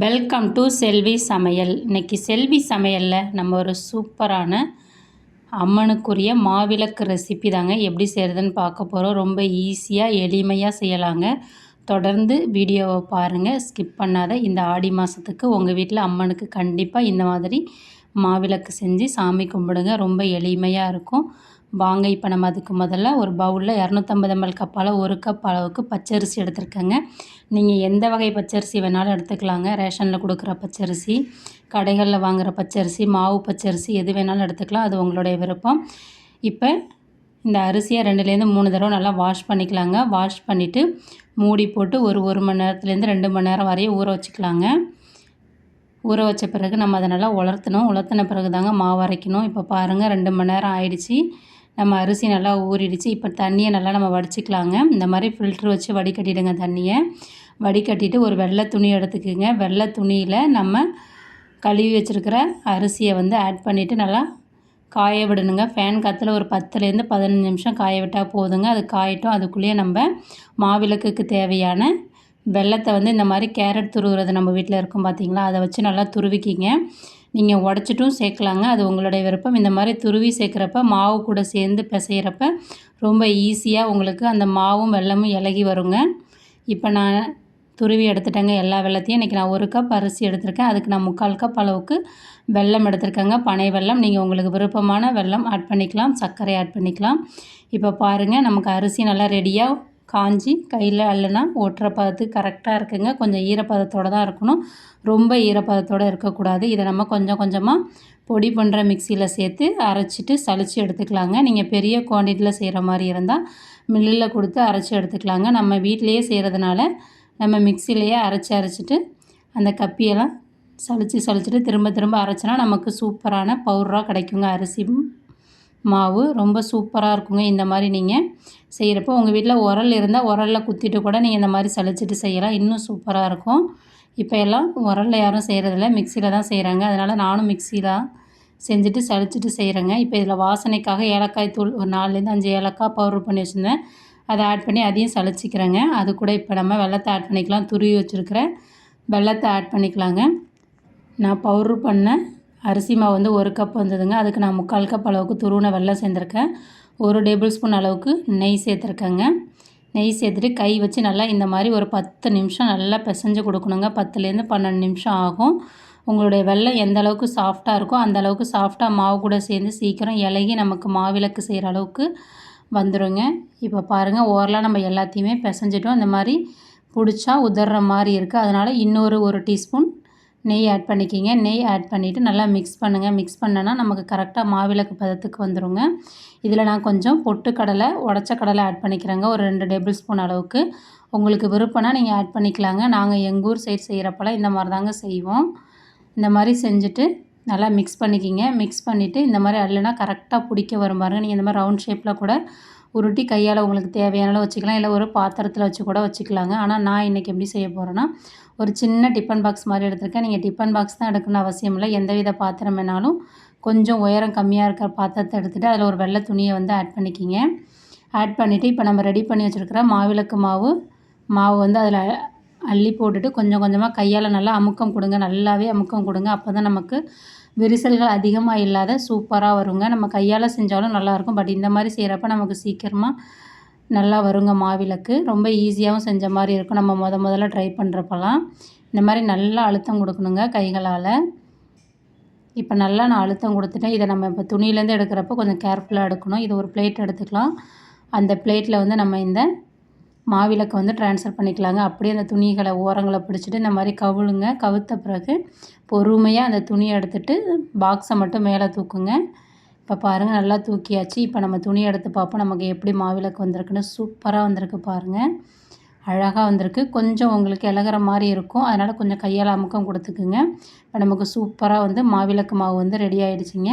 Welcome to செல்வி சமையல் இன்றைக்கி செல்வி சமையலில் நம்ம ஒரு சூப்பரான அம்மனுக்குரிய மாவிளக்கு ரெசிபி தாங்க எப்படி செய்கிறதுன்னு பார்க்க போகிறோம் ரொம்ப ஈஸியாக எளிமையாக செய்யலாங்க. தொடர்ந்து வீடியோவை பாருங்கள் ஸ்கிப் பண்ணாத இந்த ஆடி மாதத்துக்கு உங்கள் வீட்டில் அம்மனுக்கு கண்டிப்பாக இந்த மாதிரி மாவிளக்கு செஞ்சு சாமி கும்பிடுங்க. ரொம்ப எளிமையாக இருக்கும். வாங்க இப்போ நம்ம அதுக்கு முதல்ல ஒரு பவுலில் இரநூத்தம்பது எம்எல் கப்பால் ஒரு கப் அளவுக்கு பச்சரிசி எடுத்துருக்கேங்க. நீங்கள் எந்த வகை பச்சரிசி வேணாலும் எடுத்துக்கலாங்க. ரேஷனில் கொடுக்குற பச்சரிசி கடைகளில் வாங்குகிற பச்சரிசி மாவு பச்சரிசி எது வேணாலும் எடுத்துக்கலாம். அது உங்களுடைய விருப்பம். இப்போ இந்த அரிசியை ரெண்டுலேருந்து மூணு தடவை நல்லா வாஷ் பண்ணிக்கலாங்க. வாஷ் பண்ணிவிட்டு மூடி போட்டு ஒரு ஒரு மணி நேரத்துலேருந்து ரெண்டு மணி நேரம் வரையும் ஊற வச்சுக்கலாங்க. ஊற வச்ச பிறகு நம்ம அதை நல்லா உலர்த்தணும். உலர்த்தின பிறகு தாங்க மாவு அரைக்கணும். இப்போ பாருங்கள் ரெண்டு மணி நேரம் ஆயிடுச்சு. நம்ம அரிசி நல்லா ஊறிடுச்சு. இப்போ தண்ணியை நல்லா நம்ம வடிச்சிக்கலாங்க. இந்த மாதிரி ஃபில்ட்ரு வச்சு வடிகட்டிடுங்க தண்ணியை. வடிகட்டிட்டு ஒரு வெள்ளை துணி எடுத்துக்கோங்க. வெள்ளை துணியில் நம்ம கழுவி வச்சுருக்கிற அரிசியை வந்து ஆட் பண்ணிவிட்டு நல்லா காய விடணுங்க. ஃபேன் காற்றுல ஒரு பத்துலேருந்து பதினஞ்சு நிமிஷம் காய விட்டால் போதுங்க. அது காயட்டும். அதுக்குள்ளேயே நம்ம மாவிளக்குக்கு தேவையான வெள்ளத்தை வந்து இந்த மாதிரி கேரட் துருவுறது நம்ம வீட்டில் இருக்கும் பார்த்தீங்களா அதை வச்சு நல்லா துருவிக்கிங்க. நீங்கள் உடச்சிட்டும் சேர்க்கலாங்க. அது உங்களுடைய விருப்பம். இந்த மாதிரி துருவி சேர்க்குறப்ப மாவு கூட சேர்ந்து பிசைகிறப்ப ரொம்ப ஈஸியாக உங்களுக்கு அந்த மாவும் வெள்ளமும் இலகி வருங்க. இப்போ நான் துருவி எடுத்துட்டேங்க எல்லா வெள்ளத்தையும். இன்றைக்கி நான் ஒரு கப் அரிசி எடுத்திருக்கேன். அதுக்கு நான் முக்கால் கப் அளவுக்கு வெல்லம் எடுத்திருக்கேங்க. பனை வெல்லம். நீங்கள் உங்களுக்கு விருப்பமான வெல்லம் ஆட் பண்ணிக்கலாம். சர்க்கரை ஆட் பண்ணிக்கலாம். இப்போ பாருங்கள் நமக்கு அரிசி நல்லா ரெடியாக காஞ்சி கையில் அல்லனா ஒட்டுற பதத்துக்கு கரெக்டாக இருக்குங்க. கொஞ்சம் ஈரப்பதத்தோடு தான் இருக்கணும். ரொம்ப ஈரப்பதத்தோடு இருக்கக்கூடாது. இதை நம்ம கொஞ்சம் கொஞ்சமாக பொடி பண்ணுற மிக்சியில் சேர்த்து அரைச்சிட்டு சளிச்சு எடுத்துக்கலாங்க. நீங்கள் பெரிய குவான்டிட்டியில் செய்கிற மாதிரி இருந்தால் மில்லில் கொடுத்து அரைச்சி எடுத்துக்கலாங்க. நம்ம வீட்டிலையே செய்கிறதுனால நம்ம மிக்சிலேயே அரைச்சி அரைச்சிட்டு அந்த கப்பியெல்லாம் சளிச்சு சளிச்சிட்டு திரும்ப திரும்ப அரைச்சினா நமக்கு சூப்பரான பவுடராக கிடைக்குங்க. அரிசியும் மாவு ரொம்ப சூப்பராக இருக்குங்க. இந்த மாதிரி நீங்கள் செய்கிறப்போ உங்கள் வீட்டில் உரல் இருந்தால் உரலில் குத்திட்டு கூட நீங்கள் இந்த மாதிரி சளிச்சிட்டு செய்யலாம். இன்னும் சூப்பராக இருக்கும். இப்போ எல்லாம் உரலில் யாரும் செய்கிறதில்ல மிக்சியில் தான் செய்கிறாங்க அதனால் நானும் மிக்சியில் செஞ்சுட்டு சளிச்சிட்டு செய்கிறேங்க இப்போ இதில் வாசனைக்காக ஏலக்காய் தூள் ஒரு நாலுலேருந்து அஞ்சு ஏலக்காய் பவுடர் பண்ணி வச்சுருந்தேன். அதை ஆட் பண்ணி அதையும் சளிச்சிக்கிறேங்க. அது கூட இப்போ நம்ம வெள்ளத்தை ஆட் பண்ணிக்கலாம். துருவி வச்சுருக்கிற வெள்ளத்தை ஆட் பண்ணிக்கலாங்க. நான் பவுட்ரு பண்ண அரிசி மாவு வந்து ஒரு கப் வந்ததுங்க. அதுக்கு நான் முக்கால் கப் அளவுக்கு துருவனை வெள்ளம் சேர்ந்துருக்கேன். ஒரு டேபிள் ஸ்பூன் அளவுக்கு நெய் சேர்த்துருக்கேங்க. நெய் சேர்த்துட்டு கை வச்சு நல்லா இந்த மாதிரி ஒரு பத்து நிமிஷம் நல்லா பிசைஞ்சு கொடுக்கணுங்க. பத்துலேருந்து பன்னெண்டு நிமிஷம் ஆகும். உங்களுடைய வெள்ளம் எந்த அளவுக்கு சாஃப்டாக இருக்கோ அந்த அளவுக்கு சாஃப்டாக மாவு கூட சேர்ந்து சீக்கிரம் இலகி நமக்கு மாவிளக்கு செய்கிற அளவுக்கு வந்துடுங்க இப்போ பாருங்கள் ஓரலாக நம்ம எல்லாத்தையுமே பிசைஞ்சிட்டோம். இந்த மாதிரி பிடிச்சா உதற மாதிரி இருக்குது அதனால் இன்னொரு ஒரு டீஸ்பூன் நெய் ஆட் பண்ணிக்கிங்க. நெய் ஆட் பண்ணிவிட்டு நல்லா மிக்ஸ் பண்ணுங்கள் மிக்ஸ் பண்ணனா நமக்கு கரெக்டாக மாவிளக்கு பதத்துக்கு வந்துடுங்க இதில் நான் கொஞ்சம் பொட்டு கடலை உடச்ச கடலை ஆட் பண்ணிக்கிறேங்க. ஒரு ரெண்டு டேபிள் ஸ்பூன் அளவுக்கு. உங்களுக்கு விருப்பம்னா நீங்கள் ஆட் பண்ணிக்கலாங்க. நாங்கள் எங்கள் ஊர் சைடு செய்கிறப்பெல்லாம் இந்த மாதிரி தாங்க செய்வோம். இந்த மாதிரி செஞ்சுட்டு நல்லா மிக்ஸ் பண்ணிக்கிங்க. மிக்ஸ் பண்ணிவிட்டு இந்த மாதிரி அல்லனா கரெக்டாக பிடிக்க வரும் பாருங்கள் நீங்கள் இந்த மாதிரி ரவுண்ட் ஷேப்பில் கூட உருட்டி கையால் உங்களுக்கு தேவையான வச்சுக்கலாம். இல்லை ஒரு பாத்திரத்தில் வச்சு கூட வச்சுக்கலாங்க. ஆனால் நான் இன்றைக்கி எப்படி செய்ய போகிறேன்னா ஒரு சின்ன டிஃபன் பாக்ஸ் மாதிரி எடுத்திருக்கேன். நீங்கள் டிஃபன் பாக்ஸ் தான் எடுக்கணும்னு அவசியம் இல்லை. எந்த வித பாத்திரம் வேணாலும் கொஞ்சம் உயரம் கம்மியாக இருக்கிற பாத்திரத்தை எடுத்துகிட்டு அதில் ஒரு வெள்ளை துணியை வந்து ஆட் பண்ணிக்கிங்க. ஆட் பண்ணிவிட்டு இப்போ நம்ம ரெடி பண்ணி வச்சுருக்கிற மாவிளக்கு மாவு மாவு வந்து அதில் அள்ளி போட்டுட்டு கொஞ்சம் கொஞ்சமாக கையால் நல்லா அமுக்கம் கொடுங்க. நல்லாவே அமுக்கம் கொடுங்க. அப்போ தான் நமக்கு விரிசல்கள் அதிகமாக இல்லாத சூப்பராக வருங்க. நம்ம கையால் செஞ்சாலும் நல்லாயிருக்கும் பட் இந்த மாதிரி செய்கிறப்ப நமக்கு சீக்கிரமாக நல்லா வருங்க மாவிளக்கு. ரொம்ப ஈஸியாகவும் செஞ்ச மாதிரி இருக்கும். நம்ம முத முதல்ல ட்ரை பண்ணுறப்பெல்லாம் இந்த மாதிரி நல்லா அழுத்தம் கொடுக்கணுங்க கைகளால். இப்போ நல்லா நான் அழுத்தம் கொடுத்துட்டேன். இதை நம்ம இப்போ துணியிலேருந்து எடுக்கிறப்போ கொஞ்சம் கேர்ஃபுல்லாக எடுக்கணும். இது ஒரு பிளேட் எடுத்துக்கலாம். அந்த பிளேட்டில் வந்து நம்ம இந்த மாவிளக்கு வந்து ட்ரான்ஸ்ஃபர் பண்ணிக்கலாங்க. அப்படியே அந்த துணிகளை ஓரங்களை பிடிச்சிட்டு இந்த மாதிரி கவுளுங்க. கவுத்த பிறகு பொறுமையாக அந்த துணியை எடுத்துகிட்டு பாக்ஸை மட்டும் மேலே தூக்குங்க. இப்போ பாருங்கள் நல்லா தூக்கியாச்சு. இப்போ நம்ம துணி எடுத்து பார்ப்போம். நமக்கு எப்படி மாவிளக்கு வந்திருக்குன்னு. சூப்பராக வந்திருக்கு பாருங்கள் அழகாக வந்திருக்கு. கொஞ்சம் உங்களுக்கு இலகிற மாதிரி இருக்கும். அதனால் கொஞ்சம் கையால் அமுக்கம் கொடுத்துக்குங்க. இப்போ நமக்கு சூப்பராக வந்து மாவிளக்கு மாவு வந்து ரெடி ஆகிடுச்சிங்க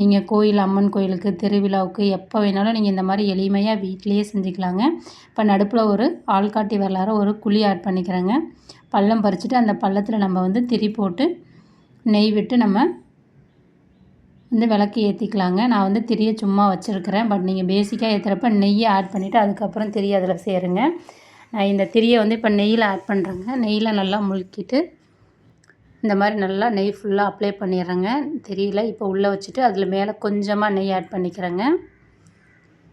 நீங்கள் கோயில் அம்மன் கோயிலுக்கு திருவிழாவுக்கு எப்போ வேணாலும் நீங்கள் இந்த மாதிரி எளிமையாக வீட்லேயே செஞ்சுக்கலாங்க. இப்போ நடுப்பில் ஒரு ஆள்காட்டி வரலாற ஒரு குழி ஆட் பண்ணிக்கிறேங்க. பள்ளம் பறிச்சுட்டு அந்த பள்ளத்தில் நம்ம வந்து திரி போட்டு நெய் விட்டு நம்ம வந்து விளக்கு ஏற்றிக்கலாங்க நான் வந்து திரியை சும்மா வச்சுருக்கிறேன். பட் நீங்கள் பேசிக்காக ஏற்றுறப்ப நெய்யை ஆட் பண்ணிவிட்டு அதுக்கப்புறம் திரி அதில் சேருங்க. நான் இந்த திரியை வந்து இப்போ நெய்யில் ஆட் பண்ணுறேங்க நெய்யில் நல்லா முழுக்கிட்டு இந்த மாதிரி நல்லா நெய் ஃபுல்லாக அப்ளை பண்ணிடுறேங்க. தெரியல. இப்போ உள்ளே வச்சுட்டு அதில் மேலே கொஞ்சமாக நெய் ஆட் பண்ணிக்கிறேங்க.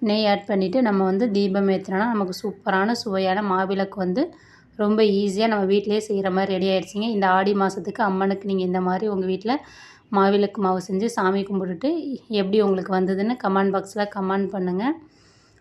நெய் ஆட் பண்ணிவிட்டு நம்ம வந்து தீபம் ஏற்றினோன்னா நமக்கு சூப்பரான சுவையான மாவிளக்கு வந்து ரொம்ப ஈஸியாக நம்ம வீட்டிலே செய்கிற மாதிரி ரெடி ஆகிடுச்சிங்க இந்த ஆடி மாதத்துக்கு அம்மனுக்கு நீங்கள் இந்த மாதிரி உங்கள் வீட்டில் மாவிளக்கு மாவு செஞ்சு சாமி கும்பிட்டுட்டு எப்படி உங்களுக்கு வந்ததுன்னு கமெண்ட் பாக்ஸில் கமெண்ட் பண்ணுங்கள்